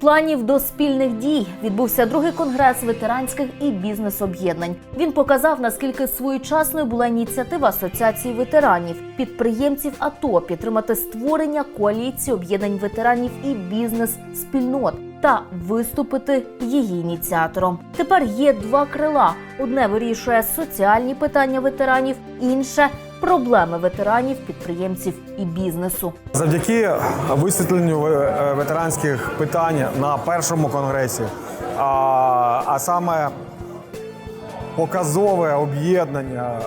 Планів до спільних дій відбувся другий конгрес ветеранських і бізнес-об'єднань. Він показав, наскільки своєчасною була ініціатива Асоціації ветеранів, підприємців АТО підтримати створення коаліції об'єднань ветеранів і бізнес-спільнот та виступити її ініціатором. Тепер є два крила: одне вирішує соціальні питання ветеранів, інше проблеми ветеранів, підприємців і бізнесу. Завдяки висвітленню е, ветеранських питань на першому конгресі, а, а саме показове об'єднання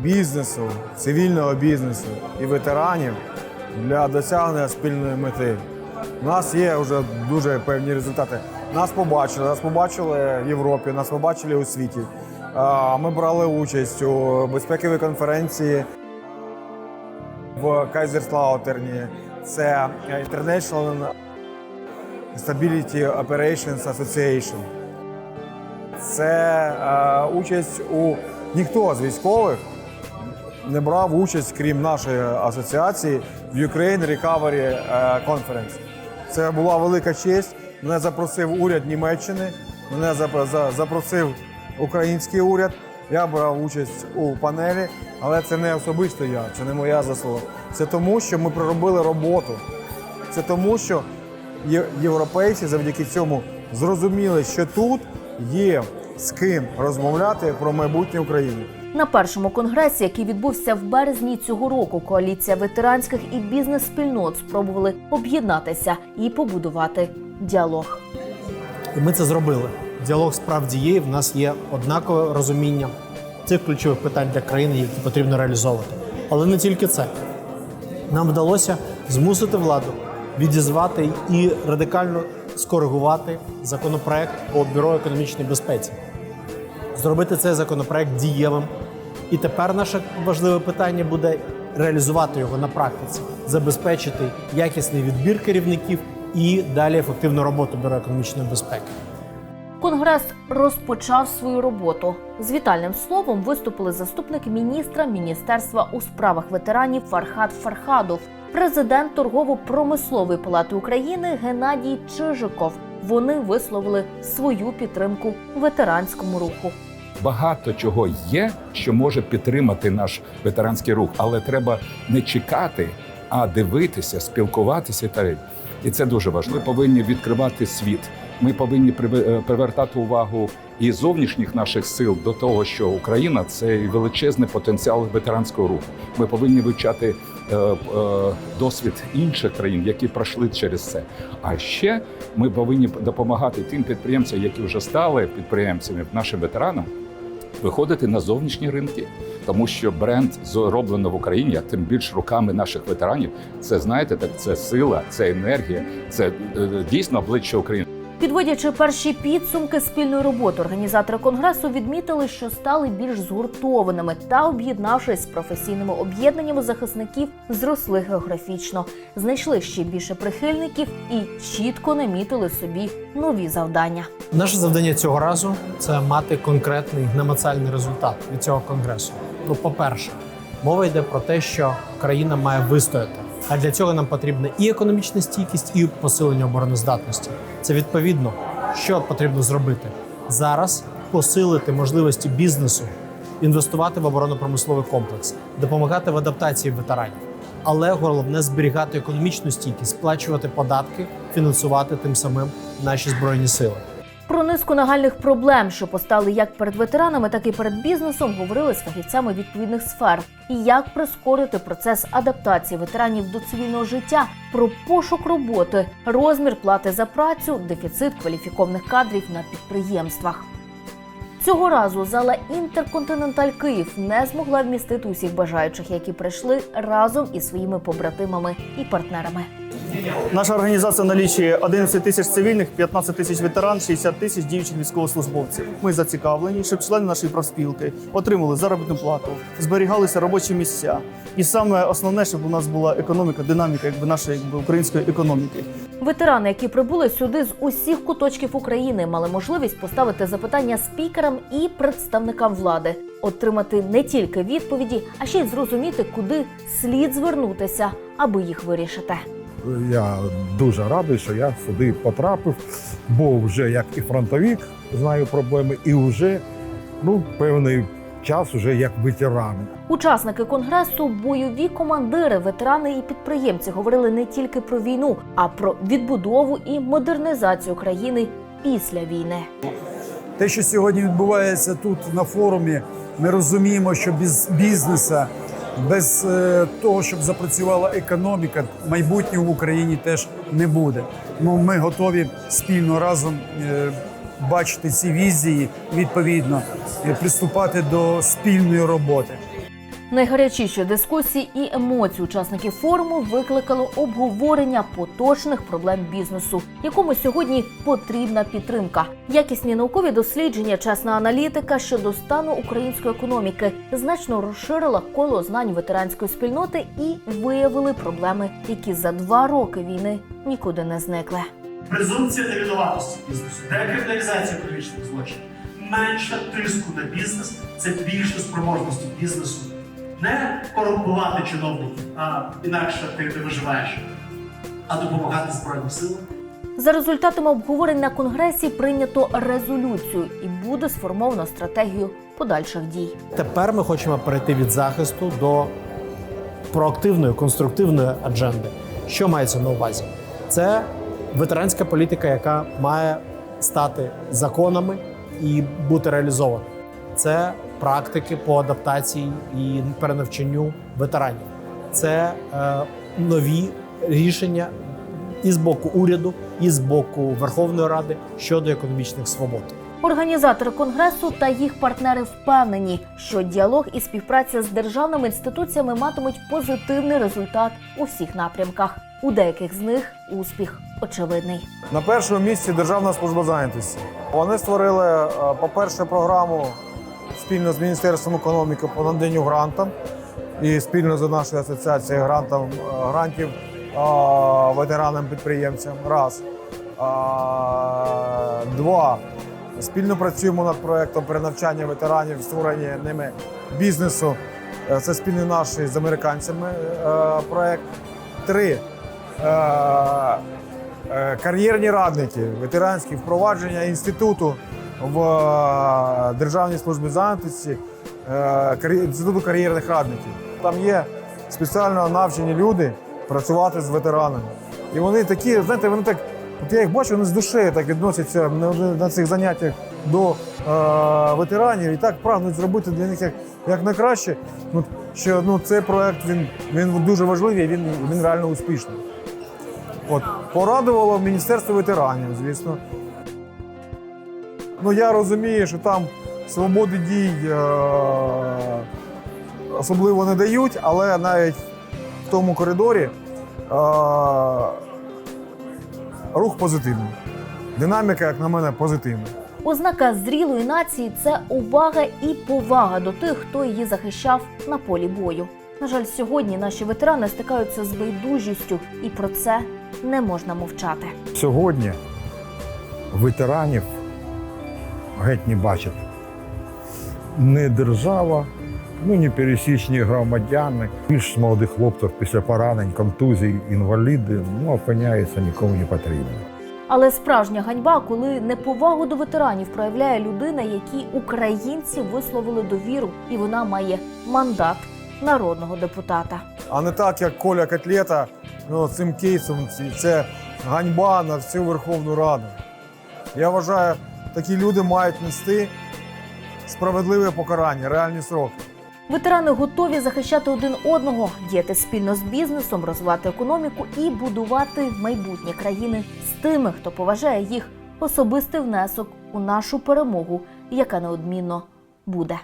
бізнесу, цивільного бізнесу і ветеранів для досягнення спільної мети. У нас є вже дуже певні результати. Нас побачили, нас побачили в Європі, нас побачили у світі. Ми брали участь у безпековій конференції в Кайзерслаутерні. Це International Stability Operations Association. Це е, участь у ніхто з військових не брав участь, крім нашої асоціації, в Ukraine Recovery е, Conference. Це була велика честь. Мене запросив уряд Німеччини, мене запросив український уряд. Я брав участь у панелі, але це не особисто я, це не моя заслуга. Це тому, що ми проробили роботу. Це тому, що є- європейці завдяки цьому зрозуміли, що тут є з ким розмовляти про майбутнє України. На першому конгресі, який відбувся в березні цього року, коаліція ветеранських і бізнес-спільнот спробували об'єднатися і побудувати діалог. І ми це зробили. Діалог справді є. і В нас є однакове розуміння цих ключових питань для країни, які потрібно реалізовувати. Але не тільки це. Нам вдалося змусити владу відізвати і радикально скоригувати законопроект по бюро економічної безпеці, зробити цей законопроект дієвим. І тепер наше важливе питання буде реалізувати його на практиці, забезпечити якісний відбір керівників і далі ефективну роботу бюро економічної безпеки. Конгрес розпочав свою роботу. З вітальним словом виступили заступник міністра Міністерства у справах ветеранів Фархад Фархадов, президент торгово-промислової палати України Геннадій Чижиков. Вони висловили свою підтримку ветеранському руху. Багато чого є, що може підтримати наш ветеранський рух, але треба не чекати, а дивитися, спілкуватися та і це дуже важливо. Ми повинні відкривати світ. Ми повинні е, привертати увагу і зовнішніх наших сил до того, що Україна це величезний потенціал ветеранського руху. Ми повинні вивчати е, е, досвід інших країн, які пройшли через це. А ще ми повинні допомагати тим підприємцям, які вже стали підприємцями, нашим ветеранам, виходити на зовнішні ринки, тому що бренд зроблено в Україні, а тим більш руками наших ветеранів. Це знаєте, так це сила, це енергія, це дійсно обличчя України. Підводячи перші підсумки спільної роботи, організатори конгресу відмітили, що стали більш згуртованими та, об'єднавшись з професійними об'єднаннями захисників, зросли географічно, знайшли ще більше прихильників і чітко намітили собі нові завдання. Наше завдання цього разу це мати конкретний намацальний результат від цього конгресу. Ну, по-перше, мова йде про те, що країна має вистояти. А для цього нам потрібна і економічна стійкість, і посилення обороноздатності. Це відповідно, що потрібно зробити зараз посилити можливості бізнесу, інвестувати в оборонно-промисловий комплекс, допомагати в адаптації ветеранів. Але головне зберігати економічну стійкість, сплачувати податки, фінансувати тим самим наші збройні сили. Про низку нагальних проблем, що постали як перед ветеранами, так і перед бізнесом, говорили з фахівцями відповідних сфер. І як прискорити процес адаптації ветеранів до цивільного життя, про пошук роботи, розмір плати за працю, дефіцит кваліфікованих кадрів на підприємствах. Цього разу зала Інтерконтиненталь Київ не змогла вмістити усіх бажаючих, які прийшли разом із своїми побратимами і партнерами. Наша організація налічує 11 тисяч цивільних, 15 тисяч ветеран, 60 тисяч діючих військовослужбовців. Ми зацікавлені, щоб члени нашої профспілки отримали заробітну плату, зберігалися робочі місця. І саме основне, щоб у нас була економіка, динаміка якби нашої якби, української економіки. Ветерани, які прибули сюди з усіх куточків України, мали можливість поставити запитання спікерам і представникам влади, отримати не тільки відповіді, а ще й зрозуміти, куди слід звернутися, аби їх вирішити. Я дуже радий, що я сюди потрапив, бо вже як і фронтовик знаю проблеми, і вже ну, певний час вже як ветеран. Учасники конгресу, бойові командири, ветерани і підприємці говорили не тільки про війну, а про відбудову і модернізацію країни після війни. Те, що сьогодні відбувається тут на форумі, ми розуміємо, що без бізнесу, без е, того, щоб запрацювала економіка, майбутнього в Україні теж не буде. Ну, ми готові спільно разом е, бачити ці візії, відповідно, приступати до спільної роботи. Найгарячіші дискусії і емоції учасників форуму викликало обговорення поточних проблем бізнесу, якому сьогодні потрібна підтримка. Якісні наукові дослідження, чесна аналітика щодо стану української економіки значно розширила коло знань ветеранської спільноти і виявили проблеми, які за два роки війни нікуди не зникли. презумпція невинуватості бізнесу, декриміналізація економічних злочинів, менше тиску на бізнес це більше спроможності бізнесу. Не корумпувати чиновників, а інакше ти не виживаєш, а допомагати Збройним силам. За результатами обговорень на конгресі прийнято резолюцію і буде сформовано стратегію подальших дій. Тепер ми хочемо перейти від захисту до проактивної, конструктивної адженди. Що мається на увазі? Це ветеранська політика, яка має стати законами і бути реалізована. Це практики по адаптації і перенавчанню ветеранів. Це е, нові рішення і з боку уряду, і з боку Верховної Ради щодо економічних свобод. Організатори конгресу та їх партнери впевнені, що діалог і співпраця з державними інституціями матимуть позитивний результат у всіх напрямках. У деяких з них успіх очевидний. На першому місці Державна служба зайнятості. Вони створили, е, по-перше, програму спільно з Міністерством економіки по наданню грантам і спільно з нашою асоціацією е, грантів е, ветеранам-підприємцям. Раз. А, Два. Спільно працюємо над проектом перенавчання ветеранів, створення ними бізнесу. Е, Це спільний наш з американцями е, проект. Три. Е, е, кар'єрні радники, ветеранські впровадження інституту в е, Державній службі зайнятості, е, інституту кар'єрних радників. Там є спеціально навчені люди працювати з ветеранами. І вони такі, знаєте, вони так, от я їх бачу, вони з душею так відносяться на цих заняттях до е, ветеранів і так прагнуть зробити для них як, як найкраще. Ну, що ну, цей проект він, він дуже важливий, він, він реально успішний. От, порадувало Міністерство ветеранів, звісно. Ну, я розумію, що там свободи дій е- особливо не дають, але навіть в тому коридорі е- рух позитивний. Динаміка, як на мене, позитивна. Ознака зрілої нації це увага і повага до тих, хто її захищав на полі бою. На жаль, сьогодні наші ветерани стикаються з байдужістю, і про це не можна мовчати. Сьогодні ветеранів геть не бачать. Не держава, ну не пересічні громадяни. Більш молодих хлопців після поранень, контузій, інваліди, ну, опиняються нікому не потрібно. Але справжня ганьба, коли неповагу до ветеранів проявляє людина, якій українці висловили довіру, і вона має мандат народного депутата. А не так, як Коля Котлета ну, цим кейсом. Це ганьба на всю Верховну Раду. Я вважаю, такі люди мають нести справедливе покарання, реальні сроки. Ветерани готові захищати один одного, діяти спільно з бізнесом, розвивати економіку і будувати майбутнє країни з тими, хто поважає їх особистий внесок у нашу перемогу, яка неодмінно буде.